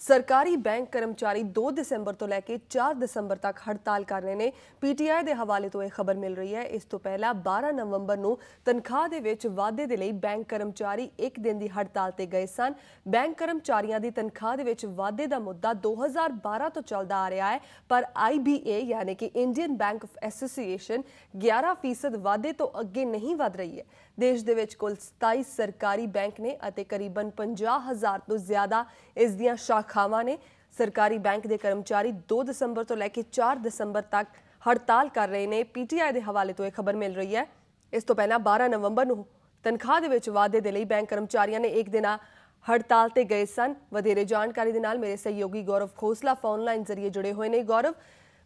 ਸਰਕਾਰੀ ਬੈਂਕ ਕਰਮਚਾਰੀ 2 ਦਸੰਬਰ ਤੋਂ ਲੈ ਕੇ 4 ਦਸੰਬਰ ਤੱਕ ਹੜਤਾਲ ਕਰ ਰਹੇ ਨੇ। ਪੀਟੀਆਈ ਦੇ ਹਵਾਲੇ ਤੋਂ ਇਹ ਖਬਰ ਮਿਲ ਰਹੀ ਹੈ। ਇਸ ਤੋਂ ਪਹਿਲਾਂ 12 ਨਵੰਬਰ ਨੂੰ ਤਨਖਾਹ ਦੇ ਵਿੱਚ ਵਾਧੇ ਦੇ ਲਈ ਬੈਂਕ ਕਰਮਚਾਰੀ ਇੱਕ ਦਿਨ ਦੀ ਹੜਤਾਲ ਤੇ ਗਏ ਸਨ। ਬੈਂਕ ਕਰਮਚਾਰੀਆਂ ਦੀ ਤਨਖਾਹ ਦੇ ਵਿੱਚ ਵਾਧੇ ਦਾ ਮੁੱਦਾ 2012 ਤੋਂ ਚੱਲਦਾ ਆ ਰਿਹਾ ਹੈ। ਪਰ ਆਈਬੀਏ ਯਾਨੀ ਕਿ ਇੰਡੀਅਨ ਬੈਂਕ ਆਫ ਐਸੋਸੀਏਸ਼ਨ 11% ਵਾਧੇ ਤੋਂ ਅੱਗੇ ਨਹੀਂ ਵਧ ਰਹੀ ਹੈ। ਦੇਸ਼ ਦੇ ਵਿੱਚ ਕੁੱਲ 27 ਸਰਕਾਰੀ ਬੈਂਕ ਨੇ ਅਤੇ ਕਰੀਬਨ 50000 ਤੋਂ ਜ਼ਿਆਦਾ ਇਸ ਦੀਆਂ ਸ਼ਾਖਾਵਾਂ ਨੇ। ਸਰਕਾਰੀ ਬੈਂਕ ਦੇ ਕਰਮਚਾਰੀ 2 ਦਸੰਬਰ ਤੋਂ ਲੈ ਕੇ 4 ਦਸੰਬਰ ਤੱਕ ਹੜਤਾਲ ਕਰ ਰਹੇ ਨੇ। ਪੀਟੀਆਈ ਦੇ ਹਵਾਲੇ ਤੋਂ ਇਹ ਖਬਰ ਮਿਲ ਰਹੀ ਹੈ। ਇਸ ਤੋਂ ਪਹਿਲਾਂ 12 ਨਵੰਬਰ ਨੂੰ ਤਨਖਾਹ ਦੇ ਵਿੱਚ ਵਾਧੇ ਦੇ ਲਈ ਬੈਂਕ ਕਰਮਚਾਰੀਆਂ ਨੇ ਇੱਕ ਦਿਨਾ ਹੜਤਾਲ ਤੇ ਗਏ ਸਨ। ਵਧੇਰੇ ਜਾਣਕਾਰੀ ਦੇ ਨਾਲ ਮੇਰੇ ਸਹਿਯੋਗੀ ਗੌਰਵ ਖੋਸਲਾ ਫੋਨ ਲਾਈਨ ਜ਼ਰੀਏ ਜੁੜੇ ਹੋਏ ਨੇ। ਗੌਰਵ,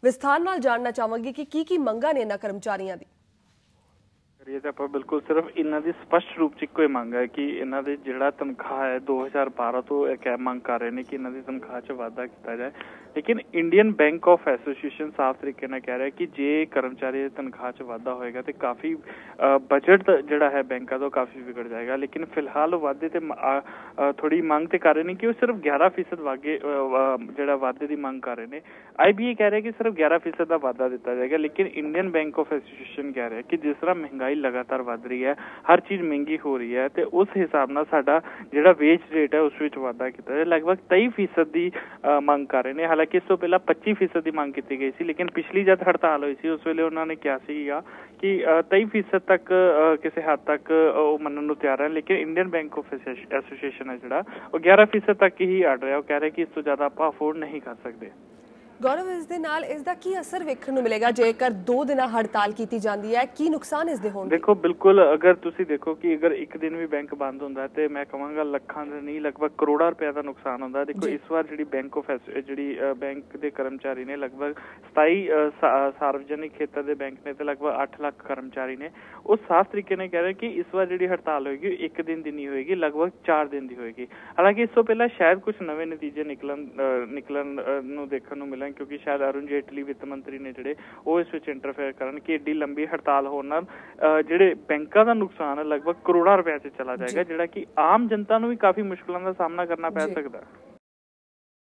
ਵਿਸਥਾਰ ਨਾਲ ਜਾਣਨਾ ਚਾਹਾਂਗੇ ਕਿ ਕੀ ਕੀ ਮੰਗਾਂ ਨੇ ਇਹਨਾਂ ਕਰਮਚਾਰੀਆਂ ਦੀ। ਕਰੀਏ ਤਾਂ ਆਪਾਂ ਬਿਲਕੁਲ ਸਿਰਫ ਇਹਨਾਂ ਦੀ ਸਪਸ਼ਟ ਰੂਪ ਚ ਇੱਕੋ ਹੀ ਮੰਗ ਹੈ ਕਿ ਇਹਨਾਂ ਦੇ ਜਿਹੜਾ ਤਨਖਾਹ ਹੈ 2012 ਤੋਂ ਇਹ ਕਹਿ ਮੰਗ ਕਰ ਰਹੇ ਨੇ ਕਿ ਇਹਨਾਂ ਦੀ ਤਨਖਾਹ 'ਚ ਵਾਧਾ ਕੀਤਾ ਜਾਏ। ਲੇਕਿਨ ਇੰਡੀਅਨ ਬੈਂਕ ਆਫ ਐਸੋਸੀਏਸ਼ਨ ਸਾਫ਼ ਤਰੀਕੇ ਨਾਲ ਕਹਿ ਰਿਹਾ ਕਿ ਜੇ ਕਰਮਚਾਰੀ ਦੀ ਤਨਖਾਹ 'ਚ ਵਾਧਾ ਹੋਏਗਾ ਤੇ ਕਾਫੀ ਬਜਟ ਜਿਹੜਾ ਹੈ ਬੈਂਕਾਂ ਦਾ ਕਾਫੀ ਵਿਗੜ ਜਾਏਗਾ। ਲੇਕਿਨ ਫਿਲਹਾਲ ਵਾਧੇ ਤੇ ਥੋੜੀ ਮੰਗ ਤੇ ਕਰ ਰਹੇ ਨੇ ਕਿ ਉਹ ਸਿਰਫ 11% ਵਾਗੇ ਜਿਹੜਾ ਵਾਧੇ ਦੀ ਮੰਗ ਕਰ ਰਹੇ ਨੇ। ਆਈਬੀਏ ਕਹਿ ਰਿਹਾ ਕਿ ਸਿਰਫ 11% ਦਾ ਵਾਧਾ ਦਿੱਤਾ ਜਾਏਗਾ। ਲੇਕਿਨ ਇੰਡੀਅਨ ਬੈਂਕ ਆਫ ਐਸੋਸੀਏਸ਼ਨ ਕਹਿ ਰਿਹਾ ਕਿ ਜਿਸ ਤਰ੍ਹਾਂ ਮਹਿੰਗਾਈ ਲਗਾਤਾਰ ਵੱਧ ਰਹੀ ਹੈ, ਹਰ ਚੀਜ਼ ਮਹਿੰਗੀ ਹੋ ਰਹੀ ਹੈ ਤੇ ਉਸ ਹਿਸਾਬ ਨਾਲ ਸਾਡਾ ਜਿਹੜਾ ਵੇਜ ਰੇਟ ਹੈ ਉਸ ਵਿੱਚ ਵਾਧਾ ਕੀਤਾ ਜਾਏ ਲਗਭਗ 23% ਦੀ ਮੰਗ ਕਰ ਰਹੇ ਨੇ। ਹਾਲਾਂਕਿ ਇਸ ਤੋਂ ਪਹਿਲਾਂ 25% ਦੀ ਮੰਗ ਕੀਤੀ ਗਈ ਸੀ, ਲੇਕਿਨ ਪਿਛਲੀ ਜਦ ਹੜਤਾਲ ਹੋਈ ਸੀ, ਉਸ ਵੇਲੇ ਉਹਨਾਂ ਨੇ ਕਿਹਾ ਸੀਗਾ ਕਿ 23% ਤੱਕ ਕਿਸੇ ਹੱਦ ਤੱਕ ਉਹ ਮੰਨਣ ਨੂੰ ਤਿਆਰ ਹੈ ਲੇਕਿਨ ਇੰਡੀਅਨ ਬੈਂਕ ਆਫ ਐਸੋਸੀਏਸ਼ਨ ਹੈ ਜਿਹੜਾ, ਉਹ 11% ਤੱਕ ਹੀ ਅੜ ਰਿਹਾ। ਉਹ ਕਹਿ ਰਿਹਾ ਕਿ ਇਸ ਤੋਂ ਜ਼ਿਆਦਾ ਆਪਾਂ ਅਫੋਰਡ ਨਹੀਂ ਕਰ ਸਕਦੇ। ਗੌਰਵ ਇਸ ਦੇ ਨਾਲ ਇਸ ਦਾ ਕੀ ਅਸਰ ਵੇਖਣ ਨੂੰ ਮਿਲੇਗਾ? ਜੇਕਰ 2 ਦਿਨਾਂ ਹੜਤਾਲ ਕੀਤੀ ਜਾਂਦੀ ਹੈ ਕੀ ਨੁਕਸਾਨ ਇਸ ਦੇ ਹੋਣਗੇ? ਦੇਖੋ ਬਿਲਕੁਲ ਅਗਰ ਤੁਸੀਂ ਦੇਖੋ ਕਿ ਅਗਰ ਇੱਕ ਦਿਨ ਵੀ ਬੈਂਕ ਬੰਦ ਹੁੰਦਾ ਤੇ ਮੈਂ ਕਹਾਂਗਾ ਲੱਖਾਂ ਦੇ ਨਹੀਂ ਲਗਭਗ ਕਰੋੜਾਂ ਰੁਪਏ ਦਾ ਨੁਕਸਾਨ ਹੁੰਦਾ। ਦੇਖੋ ਇਸ ਵਾਰ ਜਿਹੜੀ ਬੈਂਕ ਆਫ ਜਿਹੜੀ ਬੈਂਕ ਦੇ ਕਰਮਚਾਰੀ ਨੇ ਲਗਭਗ 27 ਸਾਰਵਜਨਿਕ ਖੇਤਰ ਦੇ ਬੈਂਕ ਨੇ ਤੇ ਲਗਭਗ 8 ਲੱਖ ਕਰਮਚਾਰੀ ਨੇ। ਉਹ ਸਾਫ਼ ਤਰੀਕੇ ਨਾਲ ਕਹਿ ਰਹੇ ਕਿ ਇਸ ਵਾਰ ਜਿਹੜੀ ਹੜਤਾਲ ਹੋਏਗੀ ਇੱਕ ਦਿਨ ਦੀ ਨਹੀਂ ਹੋਏਗੀ ਲਗਭਗ 4 ਦਿਨ ਦੀ ਹੋਏਗੀ। ਹਾਲਾਂਕਿ ਇਸ ਤੋਂ ਪਹਿਲਾਂ ਸ਼ਾਇਦ ਕੁਝ ਨਵੇਂ ਨਤੀਜੇ ਨਿਕਲਣ ਨਿਕਲਣ ਨੂੰ ਦੇਖਣ ਨੂੰ ਮਿਲਣ ਕਿਉਂਕਿ ਸ਼ਾਇਦ ਅਰੁਣ ਜੇਟਲੀ ਵਿੱਤ ਮੰਤਰੀ ਨੇ ਜਿਹੜੇ ਉਹ ਇਸ ਵਿੱਚ ਇੰਟਰਫੇਅਰ ਕਰਨ ਕਿ ਏਡੀ ਲੰਬੀ ਹੜਤਾਲ ਹੋਣ ਨਾਲ ਜਿਹੜੇ ਬੈਂਕਾਂ ਦਾ ਨੁਕਸਾਨ ਹੈ ਲਗਭਗ ਕਰੋੜਾਂ ਰੁਪਏ 'ਚ ਚਲਾ ਜਾਏਗਾ ਜਿਹੜਾ ਕਿ ਆਮ ਜਨਤਾ ਨੂੰ ਵੀ ਕਾਫੀ ਮੁਸ਼ਕਲਾਂ ਦਾ ਸਾਹਮਣਾ ਕਰਨਾ ਪੈ ਸਕਦਾ।